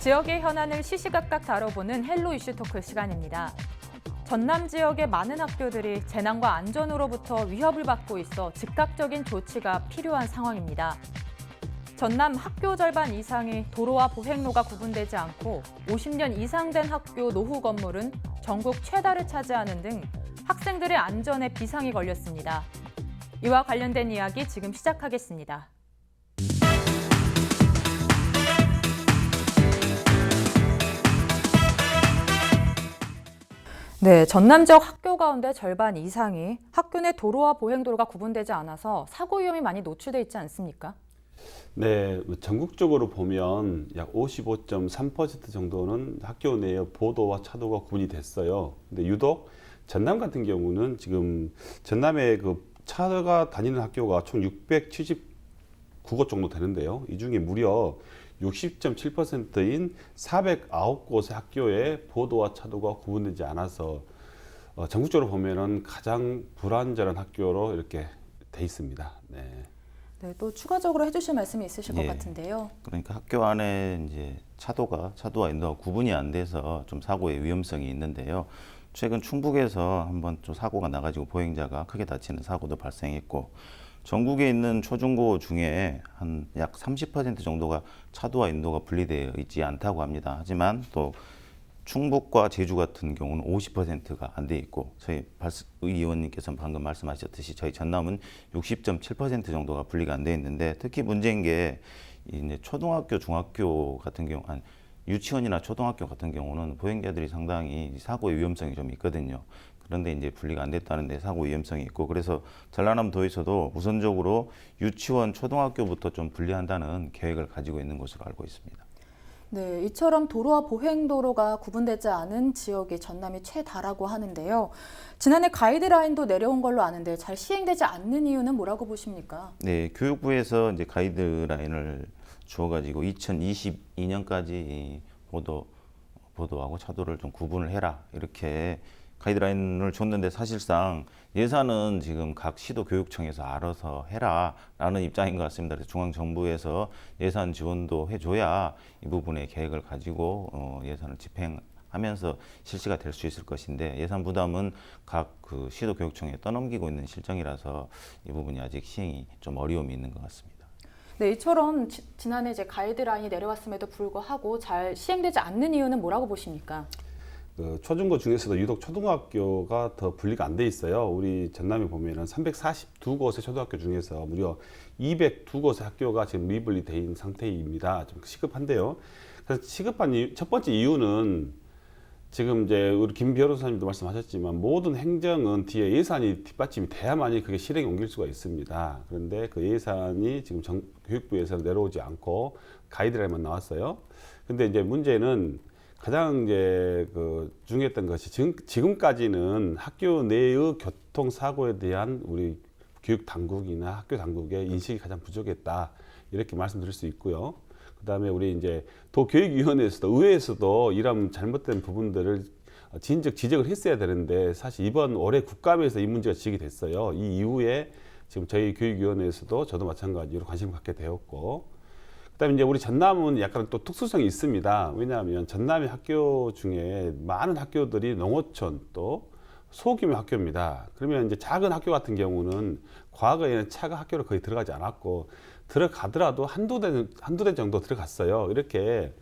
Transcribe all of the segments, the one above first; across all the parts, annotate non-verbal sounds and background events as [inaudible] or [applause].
지역의 현안을 시시각각 다뤄보는 헬로 이슈 토크 시간입니다. 전남 지역의 많은 학교들이 재난과 안전으로부터 위협을 받고 있어 즉각적인 조치가 필요한 상황입니다. 전남 학교 절반 이상이 도로와 보행로가 구분되지 않고 50년 이상 된 학교 노후 건물은 전국 최다를 차지하는 등 학생들의 안전에 비상이 걸렸습니다. 이와 관련된 이야기 지금 시작하겠습니다. 네, 전남 지역 학교 가운데 절반 이상이 학교 내 도로와 보행도로가 구분되지 않아서 사고 위험이 많이 노출돼 있지 않습니까? 네, 전국적으로 보면 약 55.3% 정도는 학교 내에 보도와 차도가 구분이 됐어요. 근데 유독 전남 같은 경우는 지금 전남에 그 차가 다니는 학교가 총 679곳 정도 되는데요. 이 중에 무려 60.7%인 409곳의 학교에 보도와 차도가 구분되지 않아서 어, 전국적으로 보면은 가장 불안전한 학교로 이렇게 돼 있습니다. 네. 네, 또 추가적으로 해주실 말씀이 있으실 것 예. 같은데요. 그러니까 학교 안에 이제 차도가 차도와 인도가 구분이 안 돼서 좀 사고의 위험성이 있는데요. 최근 충북에서 한번 좀 사고가 나가지고 보행자가 크게 다치는 사고도 발생했고 전국에 있는 초중고 중에 한 약 30% 정도가 차도와 인도가 분리되어 있지 않다고 합니다. 하지만 또 충북과 제주 같은 경우는 50%가 안 돼 있고 저희 의원님께서 방금 말씀하셨듯이 저희 전남은 60.7% 정도가 분리가 안 돼 있는데 특히 문제인 게 이제 초등학교, 중학교 같은 경우 한 유치원이나 초등학교 같은 경우는 보행자들이 상당히 사고의 위험성이 좀 있거든요. 그런데 이제 분리가 안 됐다는 데 사고 위험성이 있고 그래서 전라남 도에서도 우선적으로 유치원, 초등학교부터 좀 분리한다는 계획을 가지고 있는 것으로 알고 있습니다. 네, 이처럼 도로와 보행도로가 구분되지 않은 지역이 전남이 최다라고 하는데요. 지난해 가이드라인도 내려온 걸로 아는데 잘 시행되지 않는 이유는 뭐라고 보십니까? 네, 교육부에서 이제 가이드라인을 주어가지고 2022년까지 보도 보도하고 차도를 좀 구분을 해라 이렇게 가이드라인을 줬는데 사실상 예산은 지금 각 시도 교육청에서 알아서 해라라는 입장인 것 같습니다. 그래서 중앙 정부에서 예산 지원도 해줘야 이 부분의 계획을 가지고 어, 예산을 집행 하면서 실시가 될 수 있을 것인데 예산 부담은 각 그 시도 교육청에 떠넘기고 있는 실정이라서 이 부분이 아직 시행이 좀 어려움이 있는 것 같습니다. 네, 이처럼 지, 지난해 이제 가이드라인이 내려왔음에도 불구하고 잘 시행되지 않는 이유는 뭐라고 보십니까? 그 초중고 중에서도 유독 초등학교가 더 분리가 안 돼 있어요. 우리 전남에 보면은 342곳의 초등학교 중에서 무려 202곳의 학교가 지금 미분리 돼 있는 상태입니다. 좀 시급한데요. 그래서 시급한 이유, 첫 번째 이유는 지금 이제 우리 김 변호사님도 말씀하셨지만 모든 행정은 뒤에 예산이 뒷받침이 돼야만이 그게 실행에 옮길 수가 있습니다. 그런데 그 예산이 지금 정, 교육부에서 내려오지 않고 가이드라인만 나왔어요. 근데 이제 문제는 가장 이제 그 중요했던 것이 지금, 지금까지는 학교 내의 교통 사고에 대한 우리 교육 당국이나 학교 당국의 인식이 가장 부족했다 이렇게 말씀드릴 수 있고요. 그다음에 우리 이제 도교육위원회에서도 의회에서도 이런 잘못된 부분들을 진즉 지적을 했어야 되는데 사실 이번 올해 국감에서 이 문제가 지적이 됐어요. 이 이후에 지금 저희 교육위원회에서도 저도 마찬가지로 관심을 갖게 되었고 그다음에 이제 우리 전남은 약간 또 특수성이 있습니다. 왜냐하면 전남의 학교 중에 많은 학교들이 농어촌 또 소규모 학교입니다. 그러면 이제 작은 학교 같은 경우는 과거에는 차가 학교로 거의 들어가지 않았고 들어가더라도 한두 대 한두 대 정도 들어갔어요. 이렇게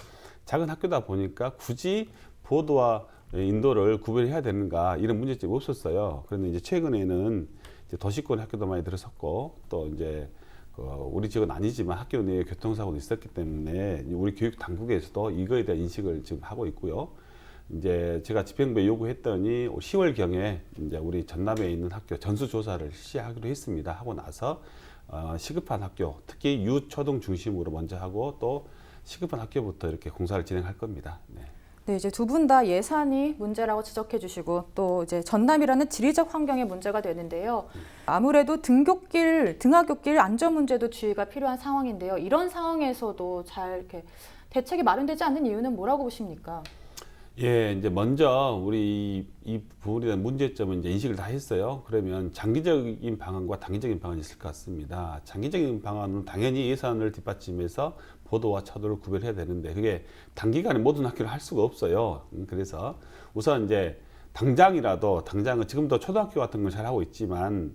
작은 학교다 보니까 굳이 보도와 인도를 구별해야 되는가 이런 문제점이 없었어요. 그런데 이제 최근에는 이제 도시권 학교도 많이 들어섰고 또 이제 그 우리 지역은 아니지만 학교 내에 교통사고도 있었기 때문에 우리 교육 당국에서도 이거에 대한 인식을 지금 하고 있고요. 이제 제가 집행부에 요구했더니 10월 경에 이제 우리 전남에 있는 학교 전수 조사를 실시하기로 했습니다. 하고 나서 어, 시급한 학교, 특히 유초등 중심으로 먼저 하고 또 시급한 학교부터 이렇게 공사를 진행할 겁니다. 네. 네, 이제 두 분 다 예산이 문제라고 지적해 주시고 또 이제 전남이라는 지리적 환경의 문제가 되는데요. 아무래도 등굣길, 등하굣길 안전 문제도 주의가 필요한 상황인데요. 이런 상황에서도 잘 이렇게 대책이 마련되지 않는 이유는 뭐라고 보십니까? 예, 이제 먼저 우리 이, 이 부분에 대한 문제점은 이제 인식을 다 했어요. 그러면 장기적인 방안과 단기적인 방안이 있을 것 같습니다. 장기적인 방안은 당연히 예산을 뒷받침해서 보도와 차도를 구별해야 되는데 그게 단기간에 모든 학교를 할 수가 없어요. 음, 그래서 우선 이제 당장이라도 당장은 지금도 초등학교 같은 걸 잘 하고 있지만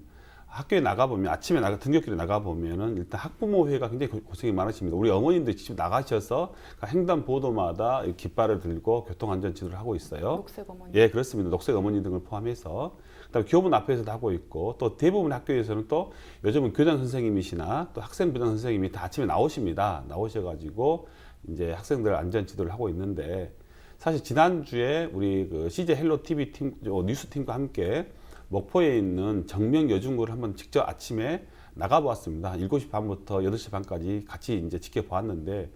학교에 나가 보면 아침에 나가 등교길에 나가 보면은 일단 학부모 회가 굉장히 고- 고생이 많으십니다. 우리 어머님들 직접 나가셔서 그 횡단 보도마다 이 깃발을 들고 교통 안전 지도를 하고 있어요. 녹색 어머니. 예, 그렇습니다. 녹색 어머니 등을 포함해서 그다음 교문 앞에서도 하고 있고 또 대부분 학교에서는 또 요즘은 교장 선생님이시나 또 학생 부장 선생님이 다 아침에 나오십니다. 나오셔가지고 이제 학생들 안전 지도를 하고 있는데 사실 지난 주에 우리 그 CJ 헬로 TV 팀 어, 뉴스 팀과 함께 목포에 있는 정명 여중고를 한번 직접 아침에 나가보았습니다. 7시 반부터 8시 반까지 같이 이제 지켜보았는데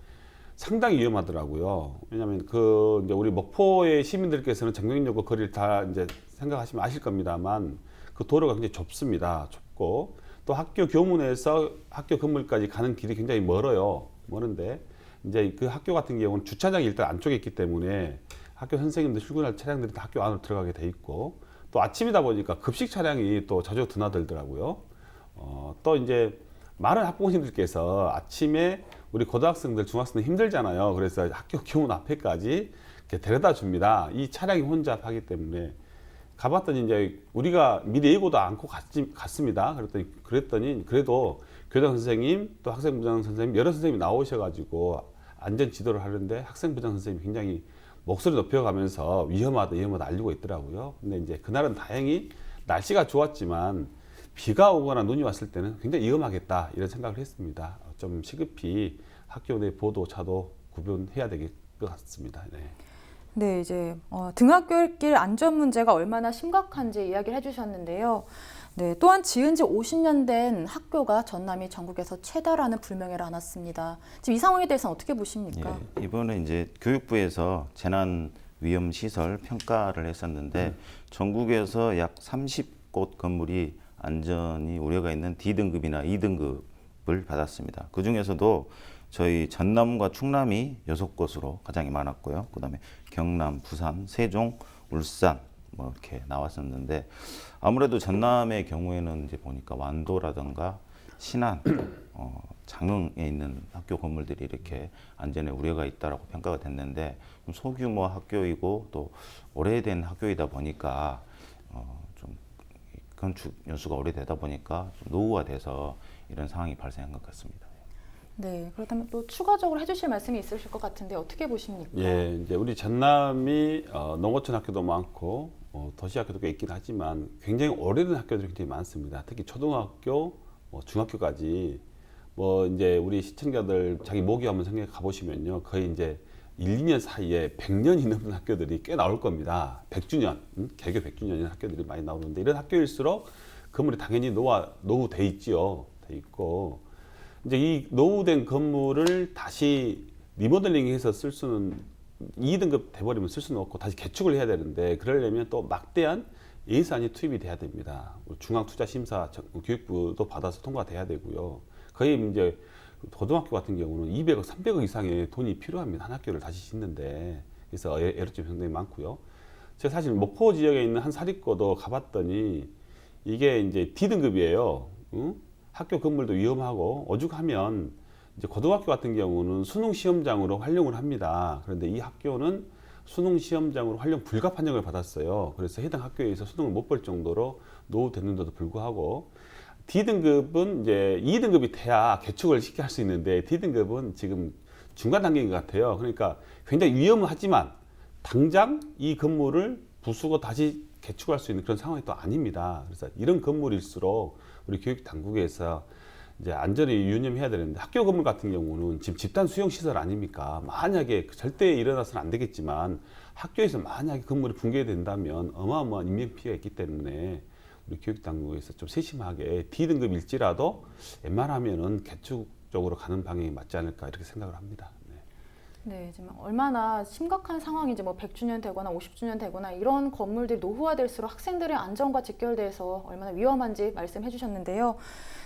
상당히 위험하더라고요. 왜냐하면 그 이제 우리 목포의 시민들께서는 정명역과 거리를 다 이제 생각하시면 아실 겁니다만 그 도로가 굉장히 좁습니다. 좁고 또 학교 교문에서 학교 건물까지 가는 길이 굉장히 멀어요. 멀은데 이제 그 학교 같은 경우는 주차장이 일단 안쪽에 있기 때문에 학교 선생님들 출근할 차량들이 다 학교 안으로 들어가게 돼 있고 또 아침이다 보니까 급식 차량이 또 자주 드나들더라고요. 어, 또 이제 많은 학부모님들께서 아침에 우리 고등학생들, 중학생들 힘들잖아요. 그래서 학교 교문 앞에까지 이렇게 데려다 줍니다. 이 차량이 혼잡하기 때문에 가봤더니 이제 우리가 미리 예고도 않고 갔지, 갔습니다. 그랬더니 그랬더니 그래도 교장 선생님 또 학생 부장 선생님 여러 선생님이 나오셔가지고 안전 지도를 하는데 학생 부장 선생님이 굉장히 목소리 높여가면서 위험하다 위험하다 알리고 있더라고요. 근데 이제 그날은 다행히 날씨가 좋았지만 비가 오거나 눈이 왔을 때는 굉장히 위험하겠다 이런 생각을 했습니다. 어, 좀 시급히 학교 내 보도차도 구분해야 될 것 같습니다. 네. 네, 이제 어, 등하굣길 안전 문제가 얼마나 심각한지 이야기를 해주셨는데요. 네, 또한 지은 지 50년 된 학교가 전남이 전국에서 최다라는 불명예를 안았습니다. 지금 이 상황에 대해서는 어떻게 보십니까? 예, 이번에 이제 교육부에서 재난 위험 시설 평가를 했었는데 전국에서 약 30곳 건물이 안전이 우려가 있는 D등급이나 E등급을 받았습니다. 그 중에서도 저희 전남과 충남이 여섯 곳으로 가장 많았고요. 그다음에 경남, 부산, 세종, 울산 뭐 이렇게 나왔었는데 아무래도 전남의 경우에는 이제 보니까 완도라든가 신안, 어, 장흥에 있는 학교 건물들이 이렇게 안전에 우려가 있다라고 평가가 됐는데 좀 소규모 학교이고 또 오래된 학교이다 보니까 어, 좀 건축 연수가 오래되다 보니까 좀 노후화돼서 이런 상황이 발생한 것 같습니다. 네, 그렇다면 또 추가적으로 해주실 말씀이 있으실 것 같은데 어떻게 보십니까? 예, 이제 우리 전남이 어, 농어촌 학교도 많고 어, 도시 학교도 꽤 있긴 하지만 굉장히 오래된 학교들이 굉장히 많습니다. 특히 초등학교, 뭐 중학교까지 뭐 이제 우리 시청자들 자기 모기 한번 생각해 가보시면요, 거의 이제 1, 2년 사이에 100년이 넘는 학교들이 꽤 나올 겁니다. 100주년, 음? 개교 100주년인 학교들이 많이 나오는데 이런 학교일수록 건물이 당연히 노화 노후돼 있지요, 돼 있고 이제 이 노후된 건물을 다시 리모델링해서 쓸 수는 2등급 돼버리면 쓸 수는 없고 다시 개축을 해야 되는데 그러려면 또 막대한 예산이 투입이 돼야 됩니다. 중앙투자심사 정- 교육부도 받아서 통과돼야 되고요. 거의 이제 고등학교 같은 경우는 200억, 300억 이상의 돈이 필요합니다. 한 학교를 다시 짓는데 그래서 애- 애로점이 상당히 많고요. 제가 사실 목포 지역에 있는 한 사립고도 가봤더니 이게 이제 D등급이에요. 응? 학교 건물도 위험하고 오죽하면 이제 고등학교 같은 경우는 수능 시험장으로 활용을 합니다. 그런데 이 학교는 수능 시험장으로 활용 불가 판정을 받았어요. 그래서 해당 학교에서 수능을 못 볼 정도로 노후됐는데도 불구하고 D등급은 이제 2등급이 돼야 개축을 쉽게 할 수 있는데 D등급은 지금 중간 단계인 것 같아요. 그러니까 굉장히 위험하지만 당장 이 건물을 부수고 다시 개축할 수 있는 그런 상황이 또 아닙니다. 그래서 이런 건물일수록 우리 교육 당국에서 이제 안전을 유념해야 되는데 학교 건물 같은 경우는 지금 집단 수용 시설 아닙니까? 만약에 절대 일어나서는 안 되겠지만 학교에서 만약에 건물이 붕괴된다면 어마어마한 인명 피해가 있기 때문에 우리 교육 당국에서 좀 세심하게 D등급일지라도 웬만하면은 개축 쪽으로 가는 방향이 맞지 않을까 이렇게 생각을 합니다. 네. 네, 지금 얼마나 심각한 상황인지 뭐 100주년 되거나 50주년 되거나 이런 건물들이 노후화될수록 학생들의 안전과 직결돼서 얼마나 위험한지 말씀해 주셨는데요.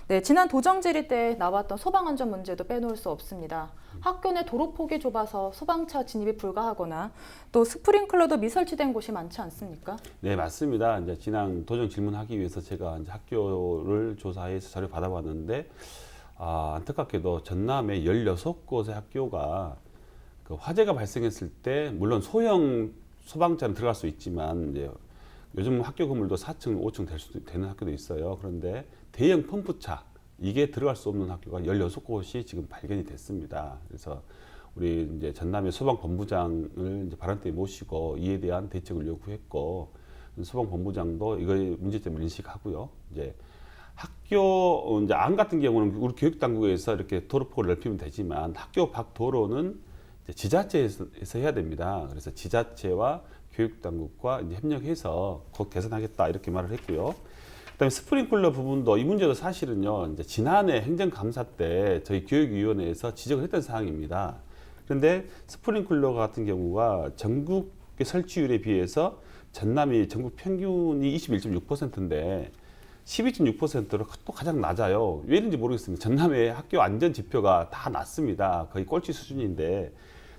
네, 지난 도정 질의 때 나왔던 소방 안전 문제도 빼놓을 수 없습니다. 학교 내 도로 폭이 좁아서 소방차 진입이 불가하거나 또 스프링클러도 미설치된 곳이 많지 않습니까? 네, 맞습니다. 이제 지난 도정 질문하기 위해서 제가 이제 학교를 조사해서 자료 받아봤는데 아, 안타깝게도 전남의 16곳의 학교가 그 화재가 발생했을 때 물론 소형 소방차는 들어갈 수 있지만 이제 요즘 학교 건물도 4층, 5층 될 수도 되는 학교도 있어요. 그런데 대형 펌프차 이게 들어갈 수 없는 학교가 16곳이 지금 발견이 됐습니다. 그래서 우리 이제 전남의 소방본부장을 이제 발언대에 모시고 이에 대한 대책을 요구했고 소방본부장도 이거의 문제점을 인식하고요. 이제 학교 어, 이제 안 같은 경우는 우리 교육 당국에서 이렇게 도로폭을 넓히면 되지만 학교 밖 도로는 지자체에서 에서 해야 됩니다. 그래서 지자체와 교육 당국과 이제 협력해서 곧 개선하겠다 이렇게 말을 했고요. 그다음에 스프링클러 부분도 이 문제도 사실은요. 이제 지난해 행정감사 때 저희 교육위원회에서 지적을 했던 사항입니다. 그런데 스프링클러 같은 경우가 전국의 설치율에 비해서 전남이 전국 평균이 21.6%인데 12.6%로 또 가장 낮아요. 왜인지 모르겠습니다. 전남의 학교 안전 지표가 다 낮습니다. 거의 꼴찌 수준인데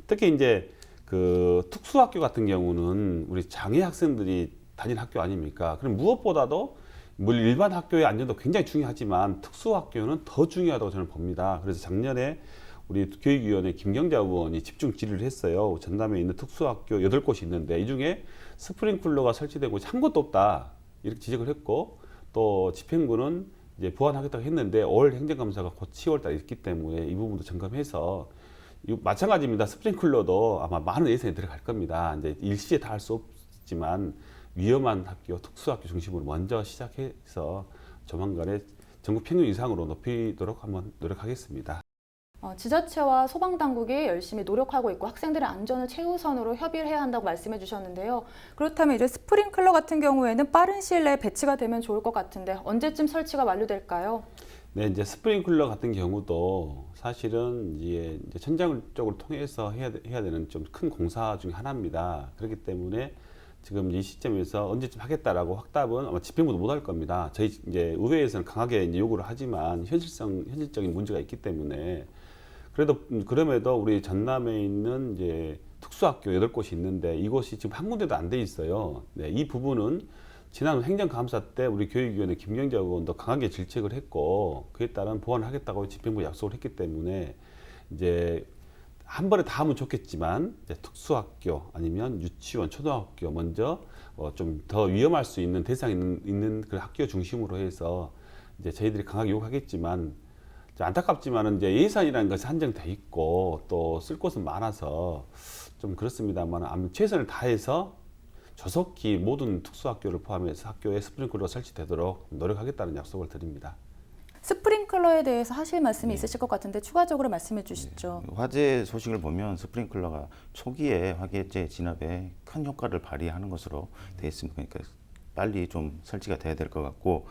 특히 이제 그 특수학교 같은 경우는 우리 장애 학생들이 다니는 학교 아닙니까? 그럼 무엇보다도 물론 일반 학교의 안전도 굉장히 중요하지만 특수학교는 더 중요하다고 저는 봅니다. 그래서 작년에 우리 교육위원회 김경자 의원이 집중 질의를 했어요. 전남에 있는 특수학교 8곳이 있는데 이 중에 스프링클러가 설치되고 한 곳도 없다. 이렇게 지적을 했고 또 집행부는 이제 보완하겠다고 했는데 올 행정감사가 곧 10월달에 있기 때문에 이 부분도 점검해서 마찬가지입니다. 스프링클러도 아마 많은 예산이 들어갈 겁니다. 이제 일시에 다 할 수 없지만 위험한 학교, 특수학교 중심으로 먼저 시작해서 조만간에 전국 평균 이상으로 높이도록 한번 노력하겠습니다. 어, 지자체와 소방당국이 열심히 노력하고 있고 학생들의 안전을 최우선으로 협의를 해야 한다고 말씀해 주셨는데요. 그렇다면 이제 스프링클러 같은 경우에는 빠른 시일 내에 배치가 되면 좋을 것 같은데 언제쯤 설치가 완료될까요? 네, 이제 스프링클러 같은 경우도 사실은 이제 천장적으로 통해서 해야, 되- 해야 되는 좀 큰 공사 중에 하나입니다. 그렇기 때문에 지금 이 시점에서 언제쯤 하겠다라고 확답은 아마 집행부도 못할 겁니다. 저희 이제 의회에서는 강하게 이제 요구를 하지만 현실성 현실적인 문제가 있기 때문에 그래도 음, 그럼에도 우리 전남에 있는 이제 특수학교 여덟 곳이 있는데 이곳이 지금 한 군데도 안 돼 있어요. 네, 이 부분은 지난 행정감사 때 우리 교육위원회 김경재 의원도 강하게 질책을 했고 그에 따른 보완을 하겠다고 집행부 약속을 했기 때문에 이제 한 번에 다 하면 좋겠지만 이제 특수학교 아니면 유치원, 초등학교 먼저 어, 좀 더 위험할 수 있는 대상이 있는, 있는 그 학교 중심으로 해서 이제 저희들이 강하게 요구하겠지만 안타깝지만은 이제 예산이라는 것이 한정돼 있고 또 쓸 곳은 많아서 좀 그렇습니다만 최선을 다해서 조속히 모든 특수학교를 포함해서 학교에 스프링클러가 설치되도록 노력하겠다는 약속을 드립니다. 스프링클러에 대해서 하실 말씀이 네. 있으실 것 같은데 추가적으로 말씀해 주시죠. 화재 소식을 보면 스프링클러가 초기에 화재재 진압에 큰 효과를 발휘하는 것으로 되어 있습니다. 그러니까 빨리 좀 설치가 돼야 될 것 같고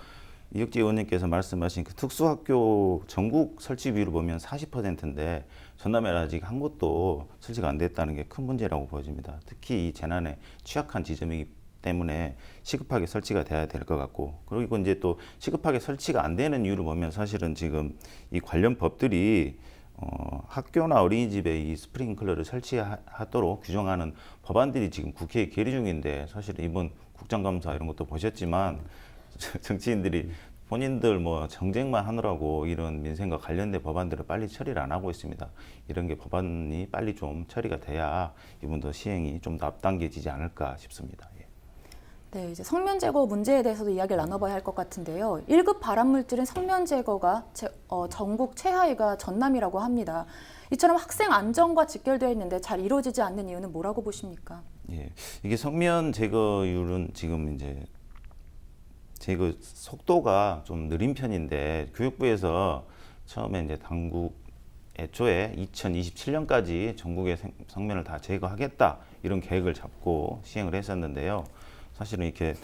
이혁재 의원님께서 말씀하신 그 특수학교 전국 설치 비율을 보면 40%인데 전남에 아직 한 곳도 설치가 안 됐다는 게 큰 문제라고 보여집니다. 특히 이 재난에 취약한 지점이기 때문에 시급하게 설치가 돼야 될 것 같고 그리고 이제 또 시급하게 설치가 안 되는 이유를 보면 사실은 지금 이 관련 법들이 어, 학교나 어린이집에 이 스프링클러를 설치하도록 규정하는 법안들이 지금 국회에 계류 중인데 사실은 이번 국정감사 이런 것도 보셨지만 정치인들이 본인들 뭐 정쟁만 하느라고 이런 민생과 관련된 법안들을 빨리 처리를 안 하고 있습니다. 이런 게 법안이 빨리 좀 처리가 돼야 이분도 시행이 좀 더 앞당겨지지 않을까 싶습니다. 예. 네, 이제 성면 제거 문제에 대해서도 이야기를 나눠봐야 할 것 같은데요. 1급 발암 물질인 성면 제거가 제- 어, 전국 최하위가 전남이라고 합니다. 이처럼 학생 안전과 직결되어 있는데 잘 이루어지지 않는 이유는 뭐라고 보십니까? 예, 이게 성면 제거율은 지금 이제 제거 속도가 좀 느린 편인데 교육부에서 처음에 이제 당국 애초에 2027년까지 전국의 생- 성면을 다 제거하겠다 이런 계획을 잡고 시행을 했었는데요. 사실은 이렇게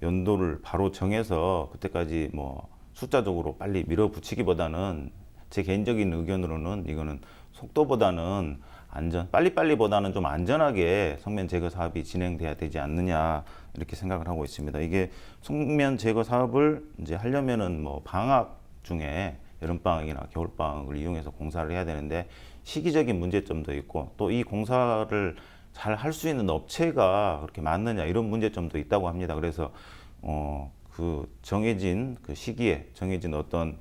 연도를 바로 정해서 그때까지 뭐 숫자적으로 빨리 밀어붙이기보다는 제 개인적인 의견으로는 이거는 속도보다는 안전 빨리빨리보다는 좀 안전하게 성면 제거 사업이 진행돼야 되지 않느냐 이렇게 생각을 하고 있습니다. 이게 성면 제거 사업을 이제 하려면은 뭐 방학 중에 여름 방학이나 겨울 방학을 이용해서 공사를 해야 되는데 시기적인 문제점도 있고 또 이 공사를 잘 할 수 있는 업체가 그렇게 많느냐 이런 문제점도 있다고 합니다. 그래서 어 그 정해진 그 시기에 정해진 어떤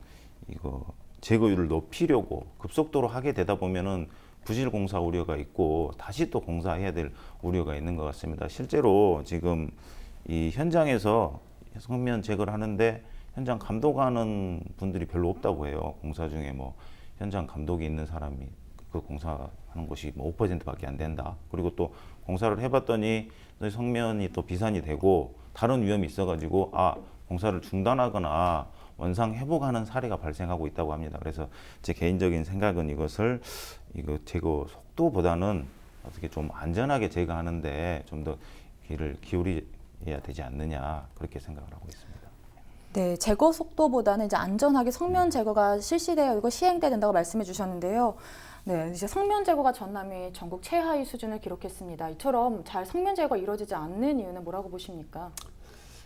이거 제거율을 높이려고 급속도로 하게 되다 보면은 부실 공사 우려가 있고 다시 또 공사해야 될 우려가 있는 것 같습니다. 실제로 지금 이 현장에서 성면 제거를 하는데 현장 감독하는 분들이 별로 없다고 해요. 공사 중에 뭐 현장 감독이 있는 사람이 그 공사하는 곳이 뭐 5%밖에 안 된다. 그리고 또 공사를 해봤더니 성면이 또 비산이 되고 다른 위험이 있어가지고 아 공사를 중단하거나 원상 회복하는 사례가 발생하고 있다고 합니다. 그래서 제 개인적인 생각은 이것을 이거 제거 속도보다는 어떻게 좀 안전하게 제거하는데 좀 더 귀를 기울여야 되지 않느냐 그렇게 생각을 하고 있습니다. 네, 제거 속도보다는 이제 안전하게 성면 제거가 실시되어 이거 시행돼야 된다고 말씀해 주셨는데요. 네, 이제 성면 제거가 전남이 전국 최하위 수준을 기록했습니다. 이처럼 잘 성면 제거가 이루어지지 않는 이유는 뭐라고 보십니까?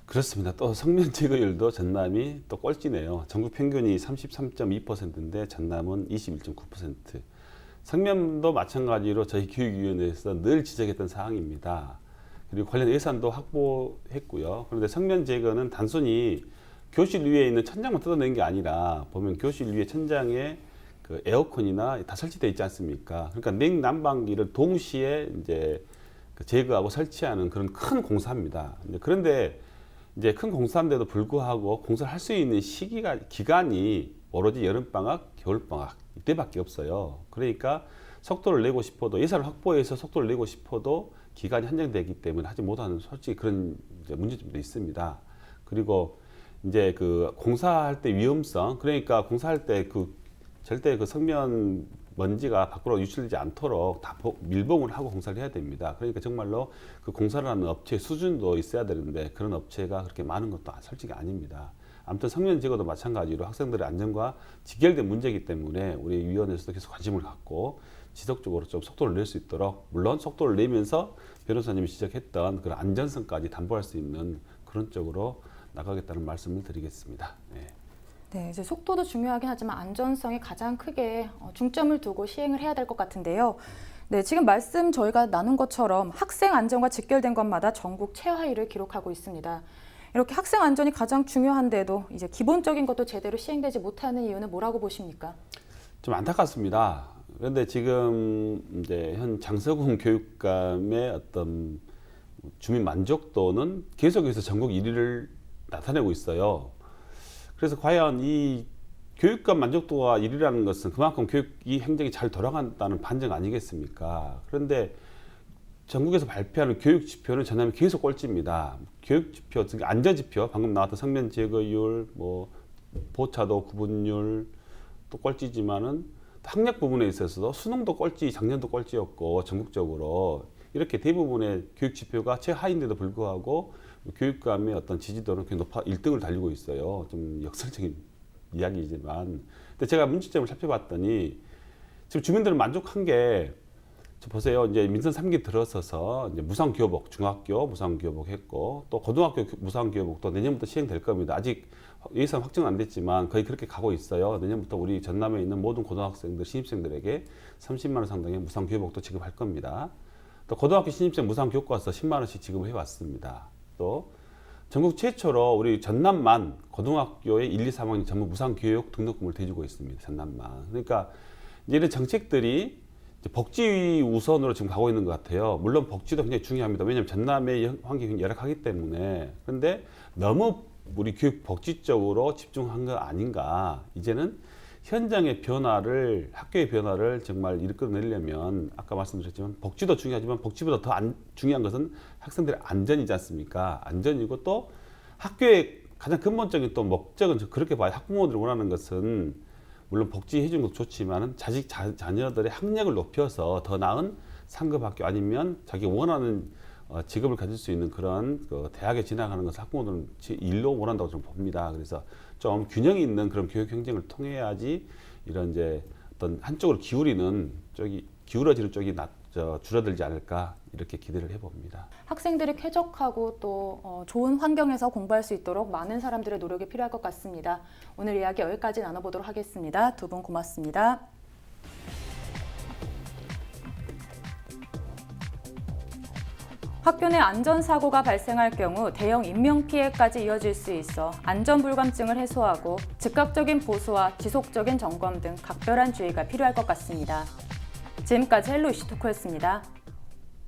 그렇습니다. 또 성면 제거율도 전남이 또 꼴찌네요. 전국 평균이 33.2%인데 전남은 21.9%. 성면도 마찬가지로 저희 교육위원회에서 늘 지적했던 사항입니다. 그리고 관련 예산도 확보했고요. 그런데 성면 제거는 단순히 교실 위에 있는 천장만 뜯어낸 게 아니라 보면 교실 위에 천장에 그 에어컨이나 다 설치되어 있지 않습니까? 그러니까 냉난방기를 동시에 이제 그 제거하고 설치하는 그런 큰 공사입니다. 그런데 이제 큰 공사인데도 불구하고 공사를 할 수 있는 시기가 기간이 오로지 여름 방학, 겨울 방학 이때밖에 없어요. 그러니까 속도를 내고 싶어도 예산을 확보해서 속도를 내고 싶어도 기간이 한정되기 때문에 하지 못하는 솔직히 그런 문제점도 있습니다. 그리고 이제 그 공사할 때 위험성 그러니까 공사할 때 그 절대 그 성면 먼지가 밖으로 유출되지 않도록 다 보- 밀봉을 하고 공사를 해야 됩니다. 그러니까 정말로 그 공사를 하는 업체 수준도 있어야 되는데 그런 업체가 그렇게 많은 것도 솔직히 아닙니다. 아무튼 성면 제거도 마찬가지로 학생들의 안전과 직결된 문제이기 때문에 우리 위원회에서도 계속 관심을 갖고 지속적으로 좀 속도를 낼 수 있도록 물론 속도를 내면서 변호사님이 지적했던 그런 안전성까지 담보할 수 있는 그런 쪽으로 나가겠다는 말씀을 드리겠습니다. 네. 네, 이제 속도도 중요하긴 하지만 안전성에 가장 크게 어, 중점을 두고 시행을 해야 될 것 같은데요. 네, 지금 말씀 저희가 나눈 것처럼 학생 안전과 직결된 것마다 전국 최하위를 기록하고 있습니다. 이렇게 학생 안전이 가장 중요한데도 이제 기본적인 것도 제대로 시행되지 못하는 이유는 뭐라고 보십니까? 좀 안타깝습니다. 그런데 지금 이제 현 장서궁 [laughs] 교육감의 어떤 주민 만족도는 계속해서 전국 1위를 나타내고 있어요. 그래서 과연 이 교육감 만족도가 1위라는 것은 그만큼 교육이 행정이 잘 돌아간다는 반증 아니겠습니까? 그런데 전국에서 발표하는 교육 지표는 전남이 계속 꼴찌입니다. 교육 지표, 즉 안전 지표, 방금 나왔던 성면 제거율, 뭐 보차도 구분율 또 꼴찌지만은 학력 부분에 있어서도 수능도 꼴찌, 작년도 꼴찌였고 전국적으로 이렇게 대부분의 교육 지표가 최하인데도 불구하고 교육감의 어떤 지지도는 굉장히 높아 1등을 달리고 있어요. 좀 역설적인 [laughs] 이야기지만, 근데 제가 문제점을 살펴봤더니 지금 주민들은 만족한 게저 보세요. 이제 민선 3기 들어서서 이제 무상 교복 중학교 무상 교복 했고 또 고등학교 교- 무상 교복도 내년부터 시행될 겁니다. 아직 예산 확정 안 됐지만 거의 그렇게 가고 있어요. 내년부터 우리 전남에 있는 모든 고등학생들 신입생들에게 30만 원 상당의 무상 교복도 지급할 겁니다. 또 고등학교 신입생 무상 교과서 10만 원씩 지급을 해왔습니다. 또 전국 최초로 우리 전남만 고등학교의 1, 2, 3학년 전부 무상 교육 등록금을 대주고 있습니다. 전남만. 그러니까 이런 정책들이 복지 우선으로 지금 가고 있는 것 같아요. 물론 복지도 굉장히 중요합니다. 왜냐하면 전남의 여- 환경이 열악하기 때문에. 그런데 너무 우리 교육 복지 쪽으로 집중한 거 아닌가. 이제는 현장의 변화를 학교의 변화를 정말 이끌어내려면 아까 말씀드렸지만 복지도 중요하지만 복지보다 더 안- 중요한 것은 학생들의 안전이지 않습니까? 안전이고 또 학교의 가장 근본적인 또 목적은 저 그렇게 봐요. 학부모들이 원하는 것은 물론 복지해 주는 것도 좋지만 자식 자, 자녀들의 학력을 높여서 더 나은 상급 학교 아니면 자기 원하는 어, 직업을 가질 수 있는 그런 그 대학에 진학하는 것을 학부모들은 제 일로 원한다고 좀 봅니다. 그래서 좀 균형이 있는 그런 교육 행정을 통해야지 이런 이제 어떤 한쪽으로 기울이는 쪽이 기울어지는 쪽이 나, 저, 줄어들지 않을까 이렇게 기대를 해봅니다. 학생들이 쾌적하고 또 어, 좋은 환경에서 공부할 수 있도록 많은 사람들의 노력이 필요할 것 같습니다. 오늘 이야기 여기까지 나눠보도록 하겠습니다. 두 분 고맙습니다. 학교 내 안전사고가 발생할 경우 대형 인명피해까지 이어질 수 있어 안전불감증을 해소하고 즉각적인 보수와 지속적인 점검 등 각별한 주의가 필요할 것 같습니다. 지금까지 헬로 이슈토크였습니다.